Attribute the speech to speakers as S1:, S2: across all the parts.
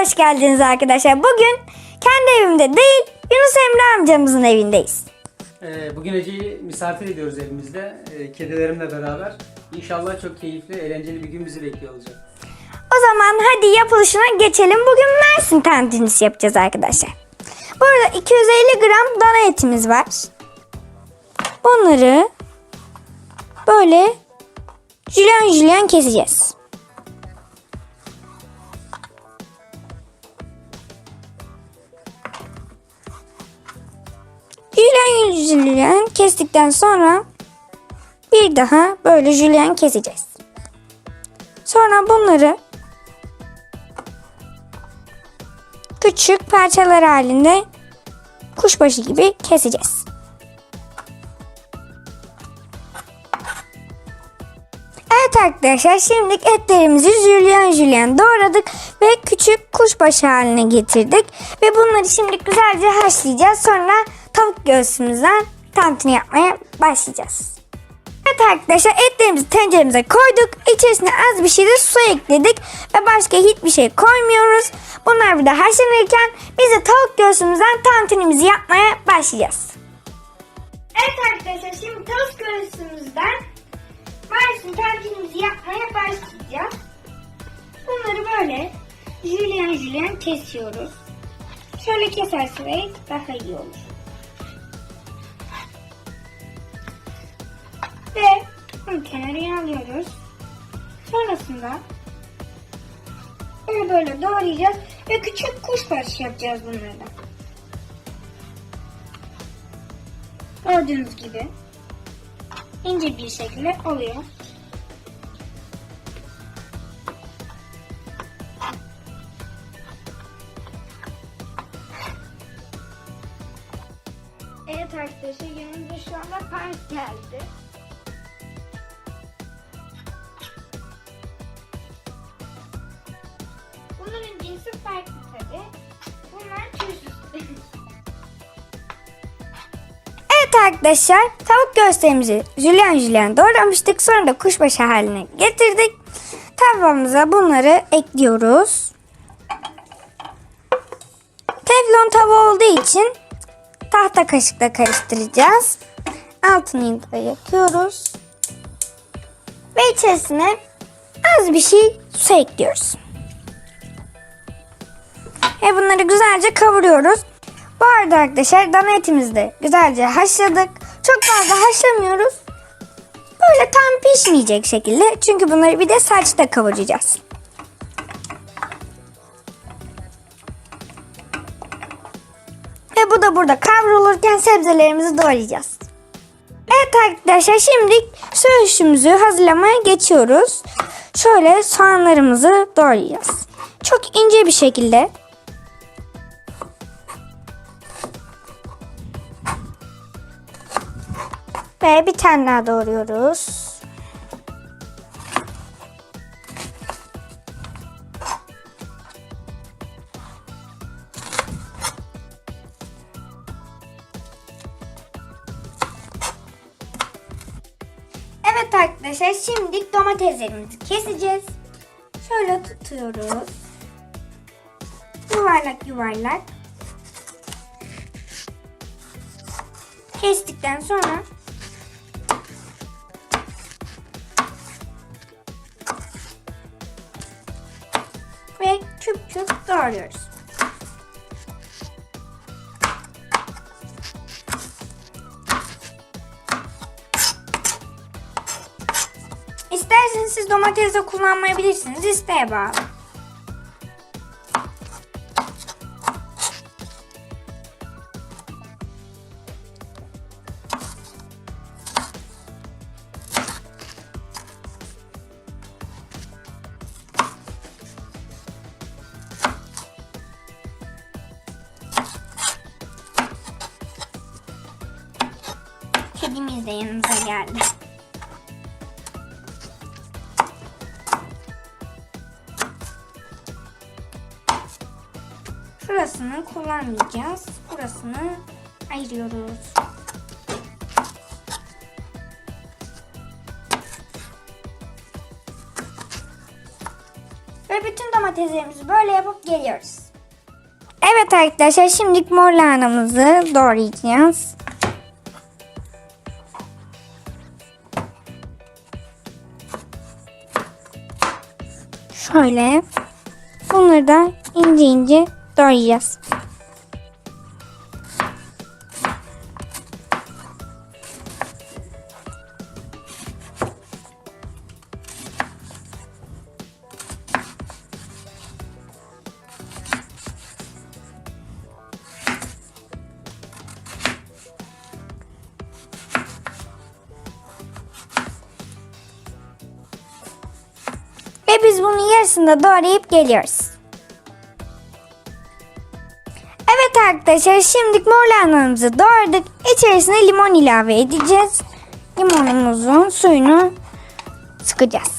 S1: hoş geldiniz arkadaşlar. Bugün kendi evimde değil Yunus Emre amcamızın evindeyiz.
S2: Ee, bugün Ece'yi misafir ediyoruz evimizde. Ee, kedilerimle beraber. İnşallah çok keyifli, eğlenceli bir gün bizi bekliyor olacak.
S1: O zaman hadi yapılışına geçelim. Bugün Mersin tantunisi yapacağız arkadaşlar. Burada 250 gram dana etimiz var. Bunları böyle jülyen jülyen keseceğiz. Jülyen kestikten sonra bir daha böyle jülyen keseceğiz. Sonra bunları küçük parçalar halinde kuşbaşı gibi keseceğiz. Evet arkadaşlar şimdi etlerimizi jülyen jülyen doğradık ve küçük kuşbaşı haline getirdik. Ve bunları şimdi güzelce haşlayacağız. Sonra tavuk göğsümüzden tantuni yapmaya başlayacağız. Evet arkadaşlar etlerimizi tenceremize koyduk. İçerisine az bir şey de su ekledik. Ve başka hiçbir şey koymuyoruz. Bunlar bir de haşlanırken biz de tavuk göğsümüzden tantunimizi yapmaya başlayacağız. Evet arkadaşlar şimdi tavuk göğsümüzden Mersin tantunimizi yapmaya başlayacağız. Bunları böyle jülyen jülyen kesiyoruz. Şöyle kesersek daha iyi olur. Ve bunu kenara alıyoruz. Sonrasında böyle böyle doğrayacağız ve küçük kuşbaşı yapacağız bunlardan. Gördüğünüz gibi ince bir şekilde oluyor. Evet arkadaşlar yanımda şu anda park geldi. Arkadaşlar tavuk göğslerimizi jülyen jülyen doğramıştık. Sonra da kuşbaşı haline getirdik. Tavamıza bunları ekliyoruz. Teflon tava olduğu için tahta kaşıkla karıştıracağız. Altını da yakıyoruz. Ve içerisine az bir şey su ekliyoruz. Ve bunları güzelce kavuruyoruz. Bu arada arkadaşlar dana etimizi de güzelce haşladık. Çok fazla haşlamıyoruz. Böyle tam pişmeyecek şekilde. Çünkü bunları bir de saçta kavuracağız. Ve bu da burada kavrulurken sebzelerimizi doğrayacağız. Evet arkadaşlar şimdi söğüşümüzü hazırlamaya geçiyoruz. Şöyle soğanlarımızı doğrayacağız. Çok ince bir şekilde Ve bir tane daha doğruyoruz. Evet arkadaşlar şimdi domateslerimizi keseceğiz. Şöyle tutuyoruz. Yuvarlak yuvarlak. Kestikten sonra doğruyoruz. İsterseniz siz domates de kullanmayabilirsiniz. isteğe bağlı. Kullanmayacağız. Burasını ayırıyoruz. ve bütün domateslerimizi böyle yapıp geliyoruz. Evet arkadaşlar şimdi mor lahanamızı doğrayacağız. Şöyle bunları da ince ince doğrayacağız. Ve biz bunun yarısını da doğrayıp geliyoruz. Evet arkadaşlar şimdi mor lahanamızı doğradık. İçerisine limon ilave edeceğiz. Limonumuzun suyunu sıkacağız.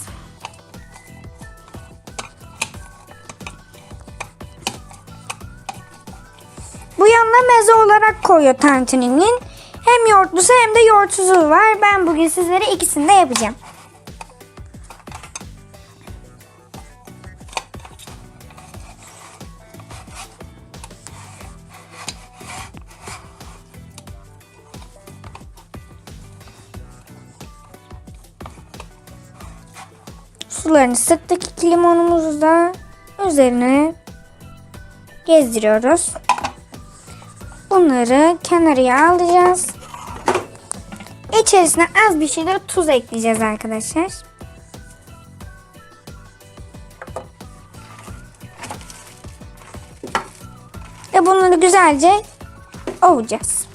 S1: Bu yanına meze olarak koyuyor tantuninin. Hem yoğurtlusu hem de yoğurtsuzu var. Ben bugün sizlere ikisini de yapacağım. Sularını sıktık iki limonumuzu da üzerine gezdiriyoruz. Bunları kenarıya alacağız. İçerisine az bir şey de tuz ekleyeceğiz arkadaşlar. Ve bunları güzelce ovacağız.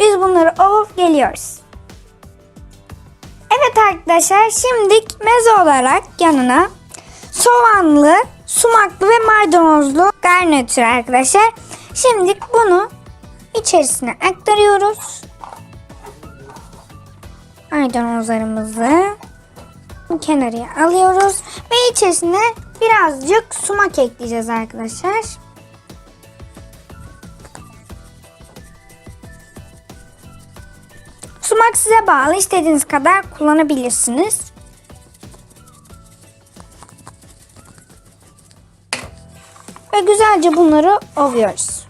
S1: Biz bunları ovup geliyoruz. Evet arkadaşlar şimdi meze olarak yanına soğanlı, sumaklı ve maydanozlu garnitür arkadaşlar. Şimdi bunu içerisine aktarıyoruz. Maydanozlarımızı kenarıya alıyoruz ve içerisine birazcık sumak ekleyeceğiz arkadaşlar. Sumak size bağlı. istediğiniz kadar kullanabilirsiniz. Ve güzelce bunları ovuyoruz.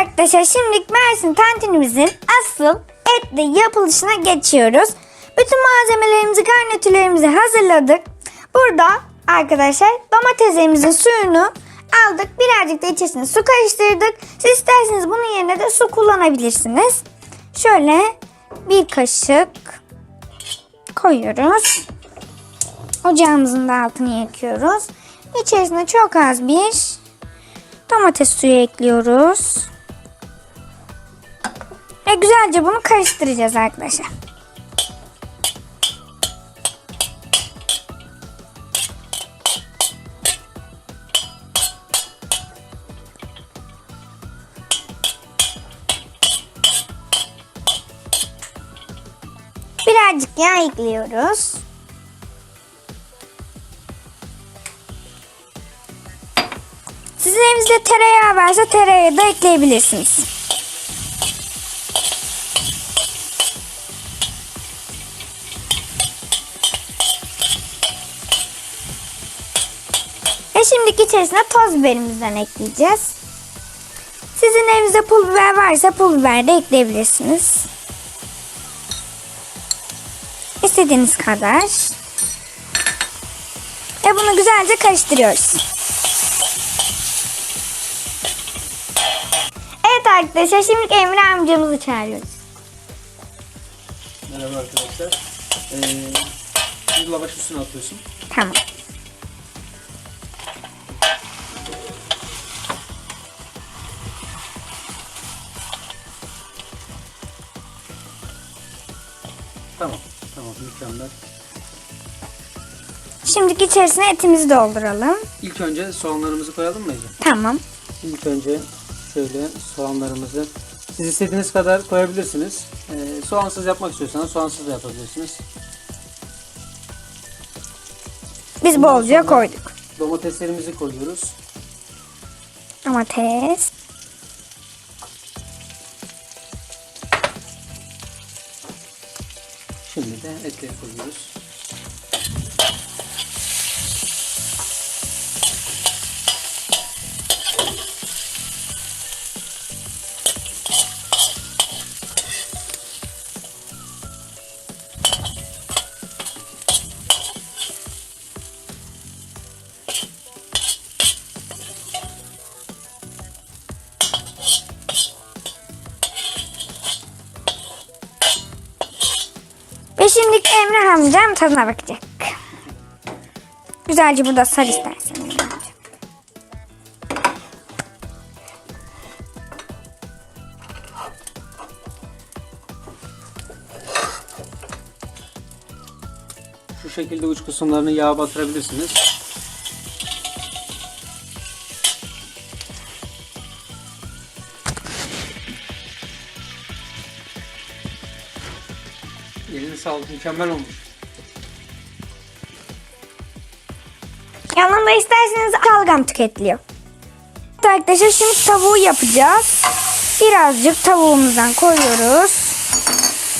S1: Arkadaşlar şimdi Mersin tantunimizin asıl etli yapılışına geçiyoruz. Bütün malzemelerimizi, garnitürlerimizi hazırladık. Burada arkadaşlar domateslerimizin suyunu aldık. Birazcık da içerisine su karıştırdık. Siz isterseniz bunun yerine de su kullanabilirsiniz. Şöyle bir kaşık koyuyoruz. Ocağımızın da altını yakıyoruz. İçerisine çok az bir domates suyu ekliyoruz. Ve güzelce bunu karıştıracağız arkadaşlar. Birazcık yağ ekliyoruz. Sizin evinizde tereyağı varsa tereyağı da ekleyebilirsiniz. Ve şimdiki içerisine toz biberimizden ekleyeceğiz. Sizin evinizde pul biber varsa pul biber de ekleyebilirsiniz. İstediğiniz kadar. Ve bunu güzelce karıştırıyoruz. Evet arkadaşlar şimdi Emre amcamızı çağırıyoruz.
S2: Merhaba arkadaşlar. Ee, şimdi lavaş üstüne atıyorsun.
S1: Tamam. Şimdi içerisine etimizi dolduralım.
S2: İlk önce soğanlarımızı koyalım mı Ece?
S1: Tamam.
S2: İlk önce şöyle soğanlarımızı siz istediğiniz kadar koyabilirsiniz. Ee, soğansız yapmak istiyorsanız soğansız da yapabilirsiniz.
S1: Biz bolca koyduk.
S2: Domateslerimizi koyuyoruz.
S1: Domates.
S2: Şimdi de etleri koyuyoruz.
S1: Emre amcam tadına bakacak. Güzelce burada sar istersen.
S2: Şu şekilde uç kısımlarını yağa batırabilirsiniz. Elinize sağlık mükemmel olmuş.
S1: Yanında isterseniz kalgam tüketiliyor. Evet arkadaşlar şimdi tavuğu yapacağız. Birazcık tavuğumuzdan koyuyoruz.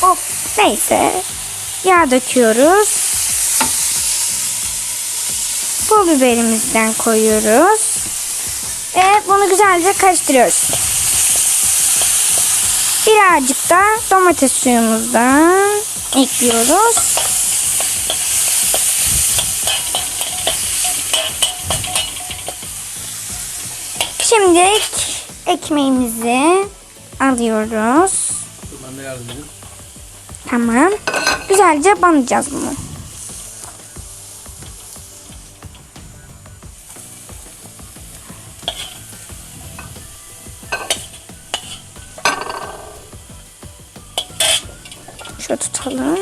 S1: Hop neyse. Yağ döküyoruz. Pul biberimizden koyuyoruz. Ve bunu güzelce karıştırıyoruz. Birazcık da domates suyumuzdan ekliyoruz. Şimdi ekmeğimizi alıyoruz.
S2: Dur ben de yardım edeyim.
S1: Tamam. Güzelce banacağız bunu. Şöyle tutalım.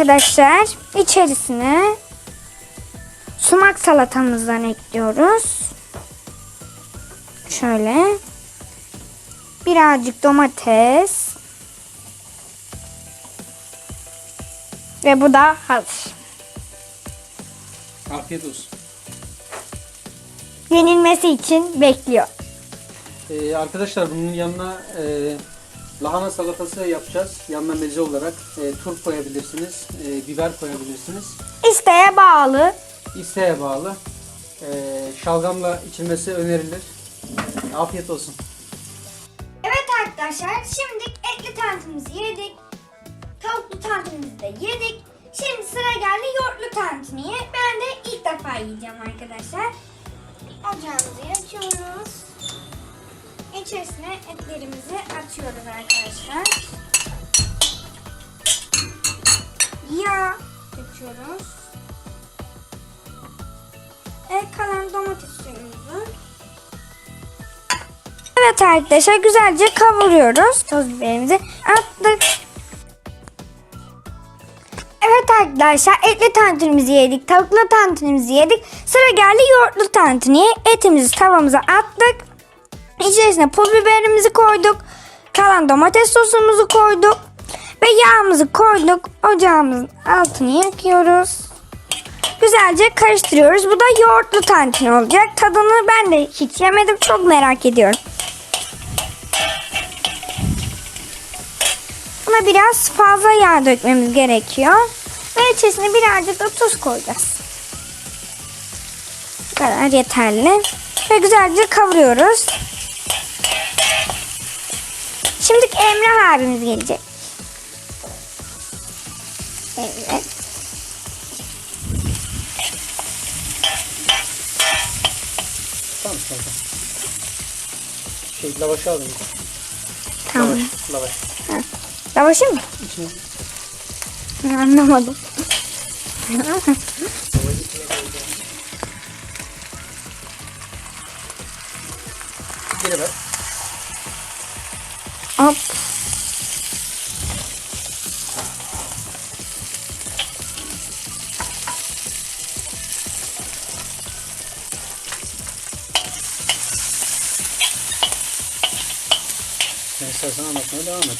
S1: Arkadaşlar içerisine sumak salatamızdan ekliyoruz. Şöyle. Birazcık domates. Ve bu da hazır.
S2: Afiyet olsun.
S1: Yenilmesi için bekliyor.
S2: Ee, arkadaşlar bunun yanına e, lahana salatası yapacağız. Yanına meze olarak e, turp koyabilirsiniz, e, biber koyabilirsiniz.
S1: İsteğe bağlı.
S2: İsteğe bağlı. E, şalgamla içilmesi önerilir. Afiyet olsun.
S1: Evet arkadaşlar şimdi etli tantimizi yedik. Tavuklu tantimizi de yedik. Şimdi sıra geldi yoğurtlu tantuniye. Ben de ilk defa yiyeceğim arkadaşlar. Ocağımızı açıyoruz. İçerisine etlerimizi atıyoruz arkadaşlar. Yağ döküyoruz. Ve kalan domates suyumuzu Evet arkadaşlar güzelce kavuruyoruz. Toz biberimizi attık. Evet arkadaşlar etli tantunimizi yedik. Tavuklu tantunimizi yedik. Sıra geldi yoğurtlu tantuniye. Etimizi tavamıza attık. İçerisine pul biberimizi koyduk. Kalan domates sosumuzu koyduk. Ve yağımızı koyduk. Ocağımızın altını yakıyoruz. Güzelce karıştırıyoruz. Bu da yoğurtlu tantuni olacak. Tadını ben de hiç yemedim. Çok merak ediyorum. Buna biraz fazla yağ dökmemiz gerekiyor. Ve içerisine birazcık da tuz koyacağız. Bu kadar yeterli. Ve güzelce kavuruyoruz. Şimdi Emrah abimiz gelecek. Evet.
S2: Tamam tamam. Şey lavaşı alayım.
S1: Tamam.
S2: Lavaş. Lavaş.
S1: Lavaşı mı?
S2: İçine
S1: Anlamadım.
S2: geri ver.
S1: Hop.
S2: Sen istersen anlatmaya devam et.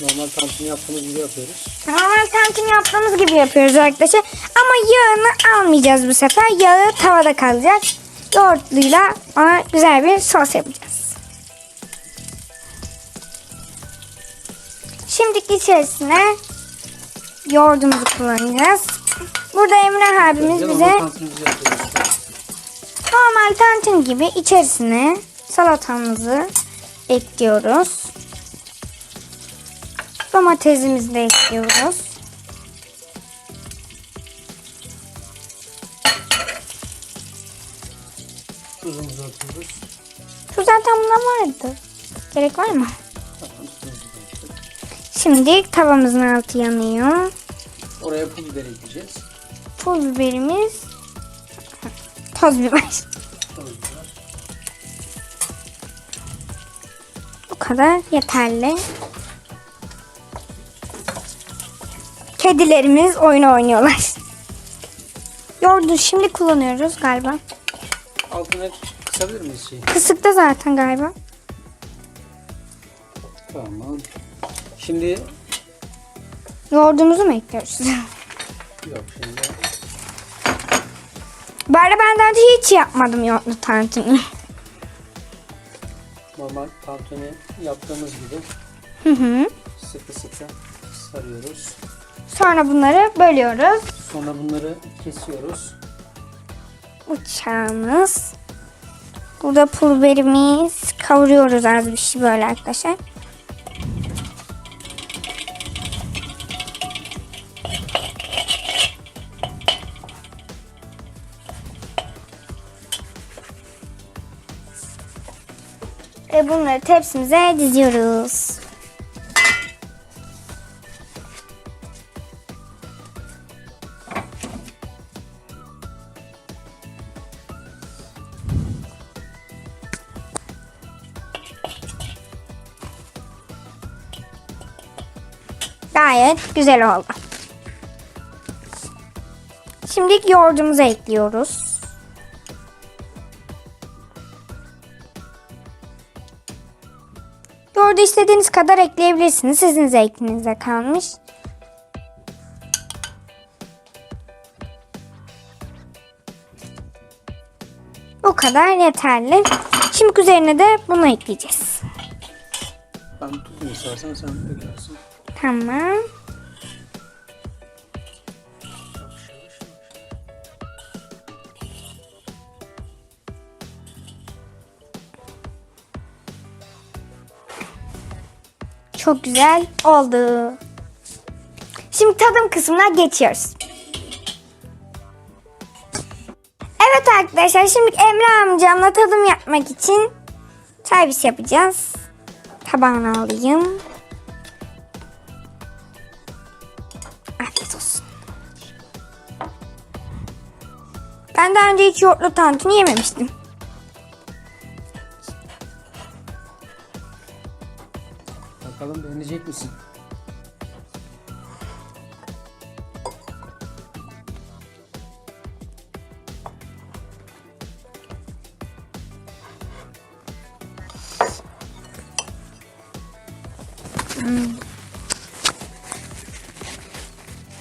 S2: Normal tantuni yaptığımız gibi yapıyoruz.
S1: Normal tantuni yaptığımız gibi yapıyoruz arkadaşlar. Ama yağını almayacağız bu sefer. Yağı tavada kalacak. Yoğurtluyla ona güzel bir sos yapacağız. Şimdi içerisine yoğurdumuzu kullanacağız. Burada Emre abimiz bize
S2: normal
S1: tantuni gibi içerisine salatamızı ekliyoruz. Domatesimizi de ekliyoruz.
S2: Tuzumuzu atıyoruz.
S1: Şu zaten bunda vardı. Gerek var mı? Şimdi tavamızın altı yanıyor.
S2: Oraya pul biber ekleyeceğiz.
S1: Pul biberimiz. Toz biber.
S2: Toz biber.
S1: Bu kadar yeterli. Kedilerimiz oyun oynuyorlar. Yoğurdu şimdi kullanıyoruz galiba.
S2: Altına kısabilir miyiz şeyi?
S1: Kısıkta zaten galiba.
S2: Tamam. Şimdi
S1: Yoğurdumuzu mu ekliyoruz?
S2: yok şimdi
S1: arada ben daha önce hiç yapmadım yoğurtlu tantuni.
S2: normal tantuni yaptığımız gibi
S1: Hı hı.
S2: sıkı sıkı sarıyoruz.
S1: Sonra bunları bölüyoruz.
S2: Sonra bunları kesiyoruz.
S1: Bıçağımız. Burada pul biberimiz. Kavuruyoruz az bir şey böyle arkadaşlar. Ve bunları tepsimize diziyoruz. Gayet güzel oldu. Şimdi yoğurdumuzu ekliyoruz. Yoğurdu istediğiniz kadar ekleyebilirsiniz. Sizin zevkinize kalmış. Bu kadar yeterli. Şimdi üzerine de bunu ekleyeceğiz.
S2: Ben tutayım istersen sen dökersin.
S1: Tamam. Çok güzel oldu. Şimdi tadım kısmına geçiyoruz. Evet arkadaşlar şimdi Emre amcamla tadım yapmak için servis yapacağız. Tabağını alayım. Afiyet olsun. Ben daha önce hiç yoğurtlu tantuni yememiştim.
S2: Bakalım beğenecek misin?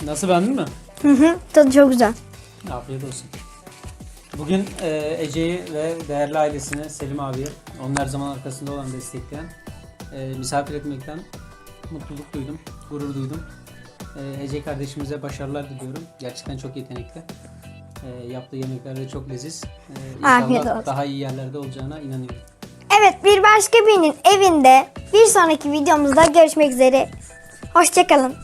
S2: Nasıl beğendin mi?
S1: Hı hı, tadı çok güzel.
S2: Afiyet olsun. Bugün e, Ece'yi ve değerli ailesine, Selim abiye, her zaman arkasında olan destekleyen, e, misafir etmekten mutluluk duydum, gurur duydum. E, Ece kardeşimize başarılar diliyorum. Gerçekten çok yetenekli. E, yaptığı yemekler de çok leziz. E,
S1: Afiyet olsun.
S2: daha iyi yerlerde olacağına inanıyorum.
S1: Evet bir başka birinin evinde bir sonraki videomuzda görüşmek üzere. Hoşçakalın.